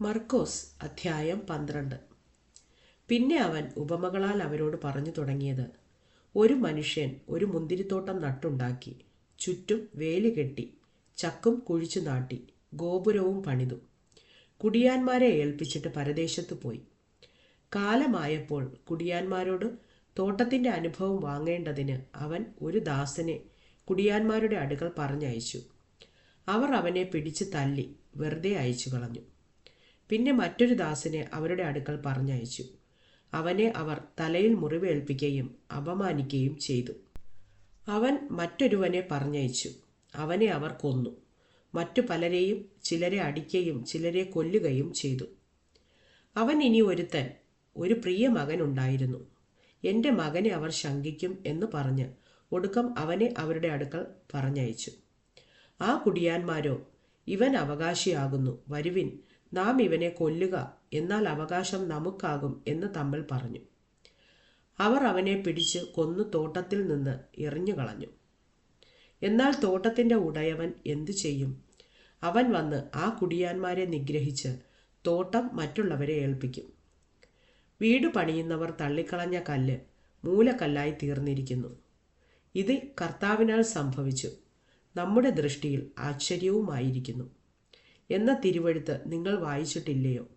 മർക്കോസ് അധ്യായം പന്ത്രണ്ട്. പിന്നെ അവൻ ഉപമകളാൽ അവരോട് പറഞ്ഞു തുടങ്ങിയത് ഒരു മനുഷ്യൻ ഒരു മുന്തിരിത്തോട്ടം നട്ടുണ്ടാക്കി ചുറ്റും വേലി കെട്ടി ചക്കും കുഴിച്ചു നാട്ടി ഗോപുരവും പണിതു. കുടിയാന്മാരെ ഏൽപ്പിച്ചിട്ട് പരദേശത്ത് പോയി. കാലമായപ്പോൾ കുടിയാന്മാരോട് തോട്ടത്തിന്റെ അനുഭവം വാങ്ങേണ്ടതിന് അവൻ ഒരു ദാസനെ കുടിയാന്മാരുടെ അടുക്കൽ പറഞ്ഞയച്ചു. അവർ അവനെ പിടിച്ച് തല്ലി വെറുതെ അയച്ചു കളഞ്ഞു പിന്നെ മറ്റൊരു ദാസിനെ അവരുടെ അടുക്കൽ പറഞ്ഞയച്ചു. അവനെ അവർ തലയിൽ മുറിവേൽപ്പിക്കുകയും അപമാനിക്കുകയും ചെയ്തു. അവൻ മറ്റൊരുവനെ പറഞ്ഞയച്ചു. അവനെ അവർ കൊന്നു. മറ്റു പലരെയും ചിലരെ അടിക്കുകയും ചിലരെ കൊല്ലുകയും ചെയ്തു. അവൻ ഇനി ഒരുത്തൻ ഒരു പ്രിയ മകൻ ഉണ്ടായിരുന്നു. എന്റെ മകനെ അവർ ശങ്കിക്കും എന്ന് പറഞ്ഞ് ഒടുക്കം അവനെ അവരുടെ അടുക്കൽ പറഞ്ഞയച്ചു. ആ കുടിയാന്മാരോ ഇവൻ അവകാശിയാകുന്നു. വരുവിൻ നാം ഇവനെ കൊല്ലുക എന്നാൽ അവകാശം നമുക്കാകും എന്ന് തമ്മിൽ പറഞ്ഞു. അവർ അവനെ പിടിച്ച് കൊന്നു തോട്ടത്തിൽ നിന്ന് എറിഞ്ഞു കളഞ്ഞു. എന്നാൽ തോട്ടത്തിന്റെ ഉടയവൻ എന്തു ചെയ്യും? അവൻ വന്ന് ആ കുടിയാന്മാരെ നിഗ്രഹിച്ച് തോട്ടം മറ്റുള്ളവരെ ഏൽപ്പിക്കും. വീട് പണിയുന്നവർ തള്ളിക്കളഞ്ഞ കല്ല് മൂലക്കല്ലായി തീർന്നിരിക്കുന്നു. ഇത് കർത്താവിനാൽ സംഭവിച്ചു. നമ്മുടെ ദൃഷ്ടിയിൽ ആശ്ചര്യവുമായിരിക്കുന്നു. എന്ന തിരുവഴുത്ത് നിങ്ങൾ വായിച്ചിട്ടില്ലയോ?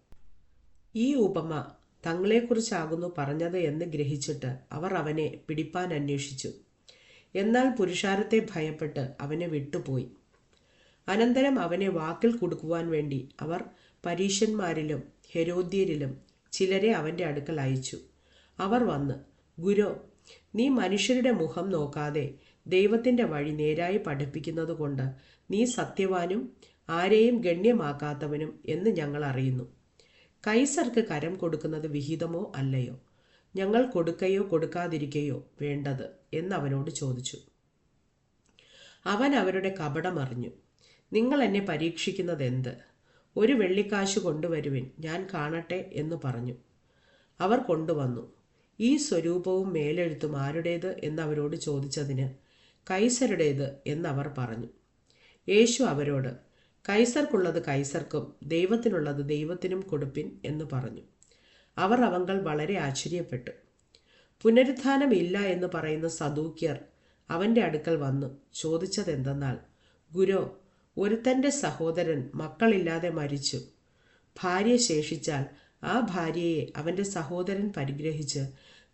ഈ ഉപമ തങ്ങളെക്കുറിച്ചാകുന്നു പറഞ്ഞത് എന്ന് ഗ്രഹിച്ചിട്ട് അവർ അവനെ പിടിപ്പാൻ അന്വേഷിച്ചു. എന്നാൽ പുരുഷാരത്തെ ഭയപ്പെട്ട് അവനെ വിട്ടുപോയി. അനന്തരം അവനെ വാക്കിൽ കൊടുക്കുവാൻ വേണ്ടി അവർ പരീശന്മാരിലും ഹെരോദ്യരിലും ചിലരെ അവന്റെ അടുക്കൽ അയച്ചു. അവർ വന്ന് ഗുരു നീ മനുഷ്യരുടെ മുഖം നോക്കാതെ ദൈവത്തിന്റെ വഴി നേരായി പഠിപ്പിക്കുന്നത് കൊണ്ട് നീ സത്യവാനും ആരെയും ഗണ്യമാക്കാത്തവനും എന്ന് ഞങ്ങൾ അറിയുന്നു. കൈസർക്ക് കരം കൊടുക്കുന്നത് വിഹിതമോ അല്ലയോ? ഞങ്ങൾ കൊടുക്കയോ കൊടുക്കാതിരിക്കയോ വേണ്ടത് എന്നവനോട് ചോദിച്ചു. അവൻ അവരുടെ കപടമറിഞ്ഞു നിങ്ങൾ എന്നെ പരീക്ഷിക്കുന്നത് എന്ത് ഒരു വെള്ളിക്കാശ് കൊണ്ടുവരുവിൻ ഞാൻ കാണട്ടെ എന്ന് പറഞ്ഞു. അവർ കൊണ്ടുവന്നു. ഈ സ്വരൂപവും മേലെഴുത്തും ആരുടേത് എന്നവരോട് ചോദിച്ചതിന് കൈസരുടേത് എന്നവർ പറഞ്ഞു. യേശു അവരോട് കൈസർക്കുള്ളത് കൈസർക്കും ദൈവത്തിനുള്ളത് ദൈവത്തിനും കൊടുപ്പിൻ എന്ന് പറഞ്ഞു. അവർ അവങ്കൾ വളരെ ആശ്ചര്യപ്പെട്ടു. പുനരുത്ഥാനമില്ല എന്ന് പറയുന്ന സദൂക്യർ അവന്റെ അടുക്കൽ വന്നു ചോദിച്ചതെന്തെന്നാൽ ഗുരു ഒരുത്തന്റെ സഹോദരൻ മക്കളില്ലാതെ മരിച്ചു. ഭാര്യ ശേഷിച്ചാൽ ആ ഭാര്യയെ അവന്റെ സഹോദരൻ പരിഗ്രഹിച്ച്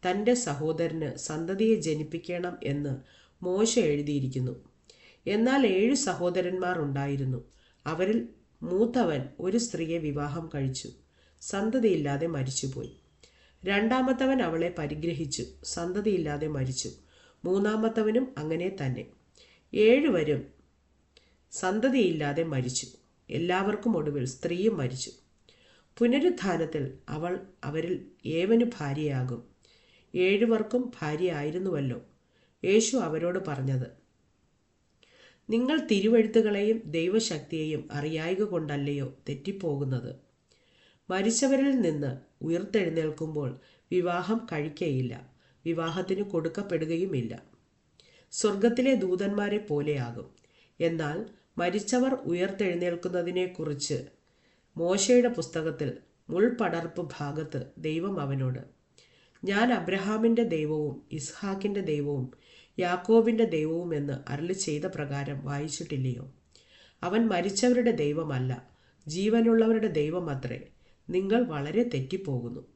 തന്റെ സഹോദരന് സന്തതിയെ ജനിപ്പിക്കണം എന്ന് മോശ എഴുതിയിരിക്കുന്നു. എന്നാൽ ഏഴ് സഹോദരന്മാർ ഉണ്ടായിരുന്നു. അവരിൽ മൂത്തവൻ ഒരു സ്ത്രീയെ വിവാഹം കഴിച്ചു. സന്തതിയില്ലാതെ മരിച്ചുപോയി. രണ്ടാമത്തവൻ അവളെ പരിഗ്രഹിച്ചു. സന്തതിയില്ലാതെ മരിച്ചു. മൂന്നാമത്തവനും അങ്ങനെ തന്നെ. ഏഴുവരും സന്തതിയില്ലാതെ മരിച്ചു. എല്ലാവർക്കും ഒടുവിൽ സ്ത്രീയും മരിച്ചു. പുനരുദ്ധാനത്തിൽ അവൾ അവരിൽ ഏവന് ഭാര്യയാകും. ഏഴുവർക്കും ഭാര്യയായിരുന്നുവല്ലോ. യേശു അവരോട് പറഞ്ഞത് നിങ്ങൾ തിരുവഴുത്തുകളെയും ദൈവശക്തിയെയും അറിയായക കൊണ്ടല്ലയോ തെറ്റിപ്പോകുന്നത്. മരിച്ചവരിൽ നിന്ന് ഉയർത്തെഴുന്നേൽക്കുമ്പോൾ വിവാഹം കഴിക്കയില്ല. വിവാഹത്തിന് കൊടുക്കപ്പെടുകയുമില്ല. സ്വർഗത്തിലെ ദൂതന്മാരെ പോലെയാകും. എന്നാൽ മരിച്ചവർ ഉയർത്തെഴുന്നേൽക്കുന്നതിനെക്കുറിച്ച് മോശയുടെ പുസ്തകത്തിൽ മുൾപടർപ്പ് ഭാഗത്ത് ദൈവം അവനോട് ഞാൻ അബ്രഹാമിന്റെ ദൈവവും ഇസ്ഹാക്കിന്റെ ദൈവവും യാക്കോബിന്റെ ദൈവവും എന്ന് അരളി ചെയ്ത പ്രകാരം വായിച്ചിട്ടില്ലയോ? അവൻ മരിച്ചവരുടെ ദൈവമല്ല ജീവനുള്ളവരുടെ ദൈവമത്രേ നിങ്ങൾ വളരെ തെറ്റിപ്പോകുന്നു.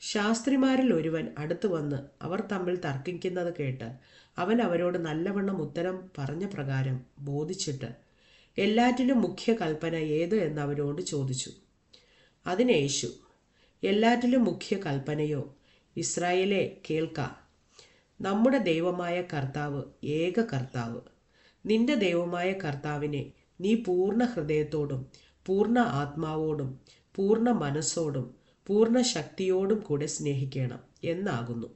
ശാസ്ത്രിമാരിൽ ഒരുവൻ അടുത്തു വന്ന് അവർ തമ്മിൽ തർക്കിക്കുന്നത് കേട്ട് അവൻ അവരോട് നല്ലവണ്ണം ഉത്തരം പറഞ്ഞ പ്രകാരം ബോധിച്ചിട്ട് എല്ലാറ്റിലും മുഖ്യ കൽപ്പന ഏത്? എന്ന് അവരോട് ചോദിച്ചു. അതിനേശു എല്ലാറ്റിലും മുഖ്യ കൽപ്പനയോ ഇസ്രായേലെ കേൾക്ക. നമ്മുടെ ദൈവമായ കർത്താവ് ഏക കർത്താവ്. നിന്റെ ദൈവമായ കർത്താവിനെ നീ പൂർണ ഹൃദയത്തോടും പൂർണ ആത്മാവോടും പൂർണ മനസ്സോടും പൂർണ ശക്തിയോടും കൂടെ സ്നേഹിക്കണം എന്നാകുന്നു.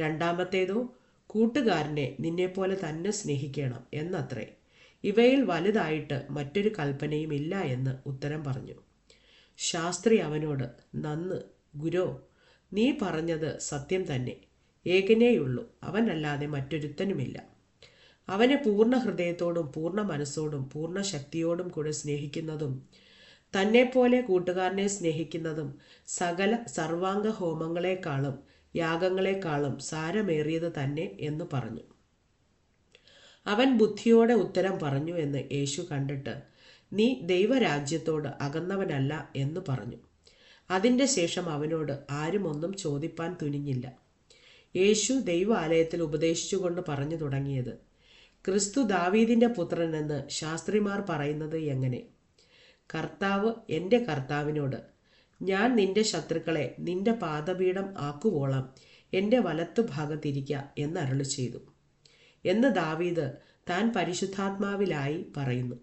രണ്ടാമത്തേതോ കൂട്ടുകാരനെ നിന്നെപ്പോലെ തന്നെ സ്നേഹിക്കണം എന്നത്രേ. ഇവയിൽ വലുതായിട്ട് മറ്റൊരു കൽപ്പനയും ഇല്ല എന്ന് ഉത്തരം പറഞ്ഞു. ശാസ്ത്രി അവനോട് നന്ന് ഗുരോ നീ പറഞ്ഞത് സത്യം തന്നെ. ഏകനേയുള്ളൂ. അവനല്ലാതെ മറ്റൊരുത്തനുമില്ല. അവനെ പൂർണ ഹൃദയത്തോടും പൂർണ മനസ്സോടും പൂർണ ശക്തിയോടും കൂടെ സ്നേഹിക്കുന്നതും തന്നെപ്പോലെ കൂട്ടുകാരനെ സ്നേഹിക്കുന്നതും സകല സർവാംഗ ഹോമങ്ങളെക്കാളും യാഗങ്ങളെക്കാളും സാരമേറിയത് തന്നെ എന്ന് പറഞ്ഞു. അവൻ ബുദ്ധിയോടെ ഉത്തരം പറഞ്ഞു എന്ന് യേശു കണ്ടിട്ട് നീ ദൈവരാജ്യത്തോട് അകന്നവനല്ല എന്ന് പറഞ്ഞു. അതിന്റെ ശേഷം അവനോട് ആരും ഒന്നും ചോദിപ്പാൻ തുനിഞ്ഞില്ല. യേശു ദൈവാലയത്തിൽ ഉപദേശിച്ചുകൊണ്ട് പറഞ്ഞു തുടങ്ങിയത്. ക്രിസ്തു ദാവീദിന്റെ പുത്രനെന്ന് ശാസ്ത്രിമാർ പറയുന്നത് എങ്ങനെ? കർത്താവ് എന്റെ കർത്താവിനോട് ഞാൻ നിന്റെ ശത്രുക്കളെ നിന്റെ പാദപീഠം ആക്കുവോളം എന്റെ വലത്തു എന്ന് എന്നരുളി ചെയ്തു എന്ന് ദാവീദ് താൻ പരിശുദ്ധാത്മാവിലായി പറയുന്നു.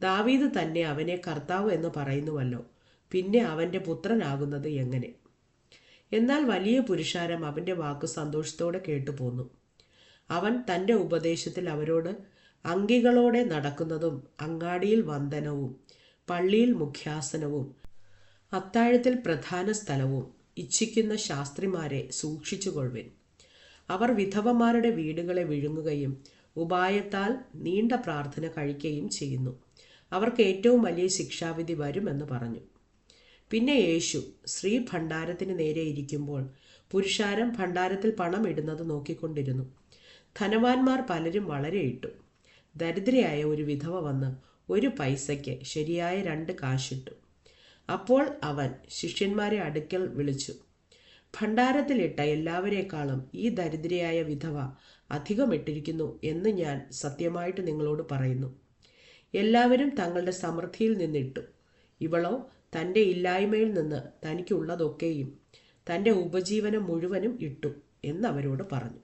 ദാവീദ് തന്നെ അവനെ കർത്താവ് എന്ന് പറയുന്നുവല്ലോ പിന്നെ അവന്റെ പുത്രനാകുന്നത് എങ്ങനെ? എന്നാൽ വലിയ പുരുഷാരം അവന്റെ വാക്ക് സന്തോഷത്തോടെ കേട്ടുപോന്നു. അവൻ തന്റെ ഉപദേശത്തിൽ അവരോട് അങ്കികളോടെ നടക്കുന്നതും അങ്ങാടിയിൽ വന്ദനവും പള്ളിയിൽ മുഖ്യാസനവും അത്താഴത്തിൽ പ്രധാന സ്ഥലവും ഇച്ഛിക്കുന്ന ശാസ്ത്രിമാരെ സൂക്ഷിച്ചുകൊള്ളുവിൻ. അവർ വിധവമാരുടെ വീടുകളെ വിഴുങ്ങുകയും ഉപായത്താൽ നീണ്ട പ്രാർത്ഥന കഴിക്കുകയും ചെയ്യുന്നു. അവർക്ക് ഏറ്റവും വലിയ ശിക്ഷാവിധി വരുമെന്ന് പറഞ്ഞു. പിന്നെ യേശു സ്ത്രീ ഭണ്ഡാരത്തിന് നേരെ ഇരിക്കുമ്പോൾ പുരുഷാരം ഭണ്ഡാരത്തിൽ പണം ഇടുന്നത് നോക്കിക്കൊണ്ടിരുന്നു. ധനവാന്മാർ പലരും വളരെ ഇട്ടു. ദരിദ്രയായ ഒരു വിധവ വന്ന് ഒരു പൈസയ്ക്ക് ശരിയായ രണ്ട് കാശിട്ടു. അപ്പോൾ അവൻ ശിഷ്യന്മാരെ അടുക്കൽ വിളിച്ചു. ഭണ്ഡാരത്തിലിട്ട എല്ലാവരേക്കാളും ഈ ദരിദ്രയായ വിധവ അധികം ഇട്ടിരിക്കുന്നു എന്ന് ഞാൻ സത്യമായിട്ട് നിങ്ങളോട് പറയുന്നു. എല്ലാവരും തങ്ങളുടെ സമൃദ്ധിയിൽ നിന്നിട്ടു. ഇവളോ തന്റെ ഇല്ലായ്മയിൽ നിന്ന് തനിക്കുള്ളതൊക്കെയും തന്റെ ഉപജീവനം മുഴുവനും ഇട്ടു എന്നവരോട് പറഞ്ഞു.